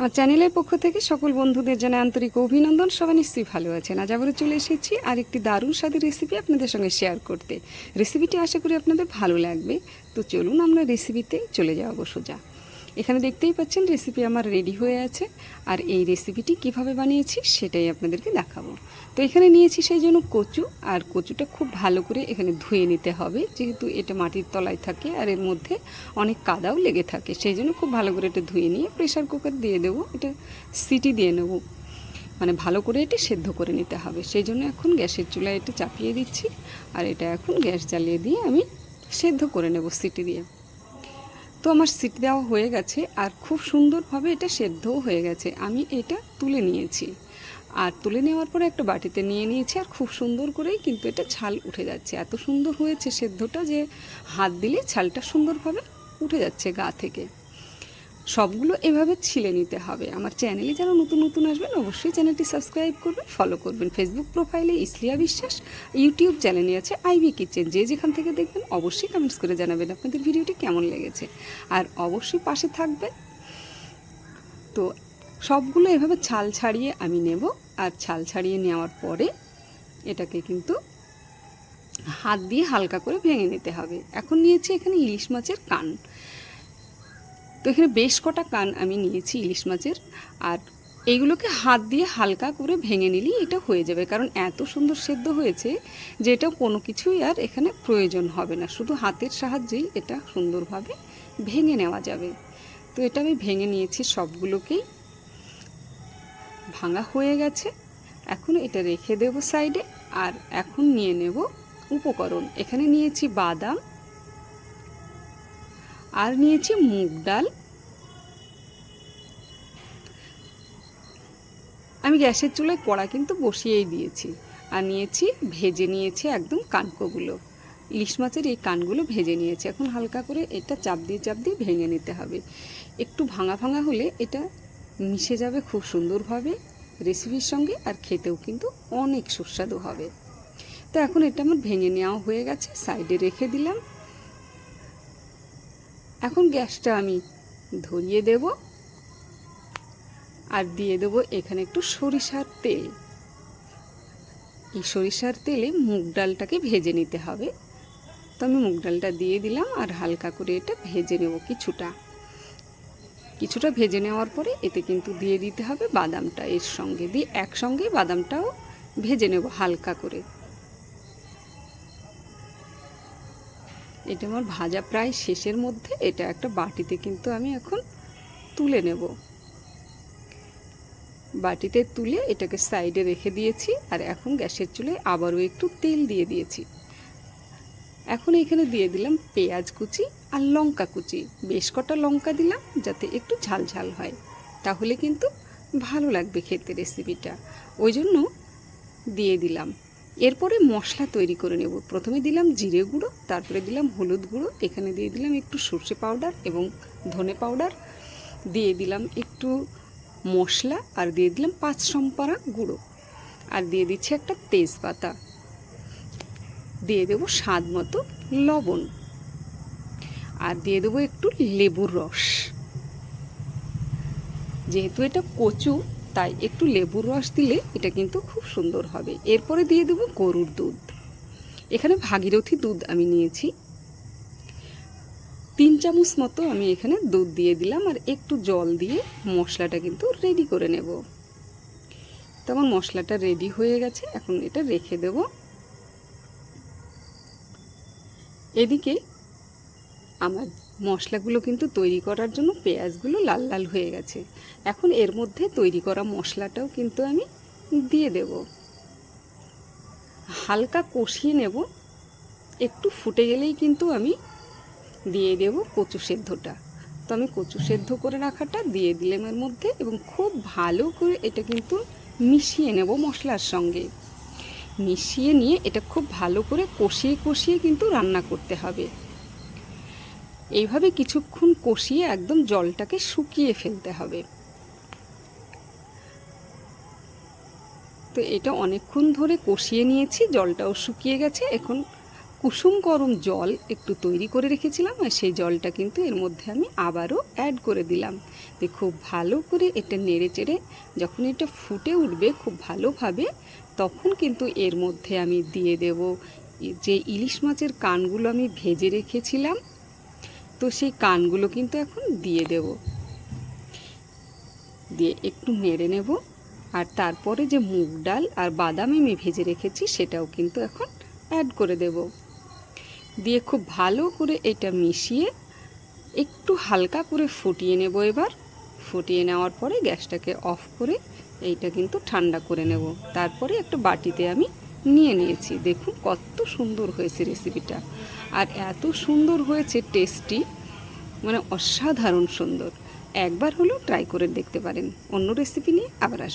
আমার চ্যানেলের পক্ষ থেকে সকল বন্ধুদের জানাই আন্তরিক অভিনন্দন। সবাই নিশ্চয়ই ভালো আছেন। আজ আবারও চলে এসেছি আর একটি দারুণ স্বাদের রেসিপি আপনাদের সঙ্গে শেয়ার করতে। রেসিপিটি আশা করি আপনাদের ভালো লাগবে। তো চলুন আমরা রেসিপিতে চলে যাব সোজা এখানে দেখতেই পাচ্ছেন রেসিপি আমার রেডি হয়ে আছে। আর এই রেসিপিটি কীভাবে বানিয়েছি সেটাই আপনাদেরকে দেখাবো। তো এখানে নিয়েছি সেই জন্য কচু। আর কচুটা খুব ভালো করে এখানে ধুয়ে নিতে হবে। যেহেতু এটা মাটির তলায় থাকে আর এর মধ্যে অনেক কাদাও লেগে থাকে। সেই জন্য খুব ভালো করে এটা ধুয়ে নিয়ে প্রেশার কুকার দিয়ে দেবো। এটা সিটি দিয়ে নেব। মানে ভালো করে এটা সেদ্ধ করে নিতে হবে। সেই জন্য এখন গ্যাসের চুলায় এটা চাপিয়ে দিচ্ছি। আর এটা এখন গ্যাস জ্বালিয়ে দিয়ে আমি সেদ্ধ করে নেব সিটি দিয়ে। তো আমার সিট দেওয়া হয়ে গেছে আর খুব সুন্দরভাবে এটা সেদ্ধও হয়ে গেছে। আমি এটা তুলে নিয়েছি। আর তুলে নেওয়ার পরে একটা বাটিতে নিয়ে নিয়েছি আর খুব সুন্দর করেই কিন্তু এটা ছাল উঠে যাচ্ছে। এত সুন্দর হয়েছে সেদ্ধটা যে হাত দিলে ছালটা সুন্দরভাবে উঠে যাচ্ছে গা থেকে। সবগুলো এভাবে ছিলে নিতে হবে। আমার চ্যানেলে যারা নতুন নতুন আসবেন অবশ্যই চ্যানেলটি সাবস্ক্রাইব করবেন ফলো করবেন। ফেসবুক প্রোফাইলে ইসলিয়া বিশ্বাস ইউটিউব চ্যানেলে আছে আইবি কিচেন। যে যেখান থেকে দেখবেন অবশ্যই কমেন্টস করে জানাবেন আপনাদের ভিডিওটি কেমন লেগেছে। আর অবশ্যই পাশে থাকবেন। তো সবগুলো এভাবে ছাল ছাড়িয়ে আমি নেব। আর ছাল ছাড়িয়ে নেওয়ার পরে এটাকে কিন্তু হাত দিয়ে হালকা করে ভেঙে নিতে হবে। এখন নিয়েছি এখানে ইলিশ মাছের কান। তো এখানে বেশ কটা কান আমি নিয়েছি ইলিশ মাছের, আর এইগুলোকে হাত দিয়ে হালকা করে ভেঙে নিলেই এটা হয়ে যাবে। কারণ এত সুন্দর সেদ্ধ হয়েছে যে এটা কোনো কিছুই আর এখানে প্রয়োজন হবে না। শুধু হাতের সাহায্যেই এটা সুন্দরভাবে ভেঙে নেওয়া যাবে। তো এটা আমি ভেঙে নিয়েছি সবগুলোকেই। ভাঙা হয়ে গেছে। এখন এটা রেখে দেব সাইডে, আর এখন নিয়ে নেব উপকরণ। এখানে নিয়েছি বাদাম আর নিয়েছি মুগ ডাল। আমি গ্যাসের চুলায় কড়া কিন্তু বসিয়েই দিয়েছি। আর নিয়েছি, ভেজে নিয়েছি একদম কানকোগুলো। ইলিশ মাছের এই কানগুলো ভেজে নিয়েছি। এখন হালকা করে এটা চাপ দিয়ে চাপ দিয়ে ভেঙে নিতে হবে। একটু ভাঙা ভাঙা হলে এটা মিশে যাবে খুব সুন্দরভাবে রেসিপির সঙ্গে আর খেতেও কিন্তু অনেক সুস্বাদু হবে। তো এখন এটা আমার ভেঙে নেওয়া হয়ে গেছে, সাইডে রেখে দিলাম। এখন গ্যাসটা আমি ধরিয়ে দেব আর দিয়ে দেব এখানে একটু সরিষার তেল। এই সরিষার তেলে মুগ ডালটাকে ভেজে নিতে হবে। তো আমি মুগ ডালটা দিয়ে দিলাম আর হালকা করে এটা ভেজে নেব কিছুটা। কিছুটা ভেজে নেওয়ার পরে এতে কিন্তু দিয়ে দিতে হবে বাদামটা। এর সঙ্গে দিয়ে একসঙ্গে বাদামটাও ভেজে নেব হালকা করে। এটা আমার ভাজা প্রায় শেষের মধ্যে, এটা একটা বাটিতে কিন্তু আমি এখন তুলে নেব। বাটিতে তুলে এটাকে সাইডে রেখে দিয়েছি আর এখন গ্যাসের চুলে আবারও একটু তেল দিয়ে দিয়েছি। এখন এখানে দিয়ে দিলাম পেঁয়াজ কুচি আর লঙ্কা কুচি। বেশ কটা লঙ্কা দিলাম যাতে একটু ঝাল ঝাল হয়, তাহলে কিন্তু ভালো লাগবে খেতে রেসিপিটা ওই জন্য দিয়ে দিলাম। এরপরে মশলা তৈরি করে নেব। প্রথমে দিলাম জিরে গুঁড়ো, তারপরে দিলাম হলুদ গুঁড়ো, এখানে দিয়ে দিলাম একটু সর্ষে পাউডার এবং ধনে পাউডার। দিয়ে দিলাম একটু মশলা আর দিয়ে দিলাম পাঁচ সম্পারা গুঁড়ো। আর দিয়ে দিচ্ছি একটা তেজপাতা। দিয়ে দেবো স্বাদ মতো লবণ। আর দিয়ে দেবো একটু লেবুর রস। যেহেতু এটা কচু তাই একটু লেবুর রস দিলে এটা কিন্তু খুব সুন্দর হবে। এরপরে দিয়ে দেবো গরুর দুধ। এখানে ভাগীরথী দুধ আমি নিয়েছি। তিন চামচ মতো আমি এখানে দুধ দিয়ে দিলাম আর একটু জল দিয়ে মশলাটা কিন্তু রেডি করে নেব। তখন মশলাটা রেডি হয়ে গেছে, এখন এটা রেখে দেব। এদিকে আমার মশলাগুলো কিন্তু তৈরি করার জন্য পেঁয়াজগুলো লাল লাল হয়ে গেছে। এখন এর মধ্যে তৈরি করা মশলাটাও কিন্তু আমি দিয়ে দেব। হালকা কষিয়ে নেব। একটু ফুটে গেলেই কিন্তু আমি দিয়ে দেব কচু সেদ্ধটা। তো আমি কচু সেদ্ধ করে রাখাটা দিয়ে দিলাম এর মধ্যে এবং খুব ভালো করে এটা কিন্তু মিশিয়ে নেব মশলার সঙ্গে। মিশিয়ে নিয়ে এটা খুব ভালো করে কষিয়ে কষিয়ে কিন্তু রান্না করতে হবে। এইভাবে কিছুক্ষণ কষিয়ে একদম জলটাকে শুকিয়ে ফেলতে হবে। তো এটা অনেকক্ষণ ধরে কষিয়ে নিয়েছি, জলটাও শুকিয়ে গেছে। এখন কুসুম গরম জল একটু তৈরি করে রেখেছিলাম আর সেই জলটা কিন্তু এর মধ্যে আমি আবারও অ্যাড করে দিলাম। তো খুব ভালো করে এটা নেড়ে চেড়ে যখন এটা ফুটে উঠবে খুব ভালোভাবে তখন কিন্তু এর মধ্যে আমি দিয়ে দেব। যে ইলিশ মাছের কানগুলো আমি ভেজে রেখেছিলাম তো সেই কানগুলো কিন্তু এখন দিয়ে দেব। দিয়ে একটু নেড়ে নেব আর তারপরে যে মুগ ডাল আর বাদাম আমি ভেজে রেখেছি সেটাও কিন্তু এখন অ্যাড করে দেব। দিয়ে খুব ভালো করে এটা মিশিয়ে একটু হালকা করে ফুটিয়ে নেব এবার। ফুটিয়ে নেওয়ার পরে গ্যাসটাকে অফ করে এইটা কিন্তু ঠান্ডা করে নেব। তারপরে একটা বাটিতে আমি নিয়ে নিয়েছি। দেখুন কত সুন্দর হয়েছে রেসিপিটা আর এত সুন্দর হয়েছে টেস্টি মানে অসাধারণ সুন্দর। একবার হলেও ট্রাই করে দেখতে পারেন। অন্য রেসিপি নিয়ে আবার আসব।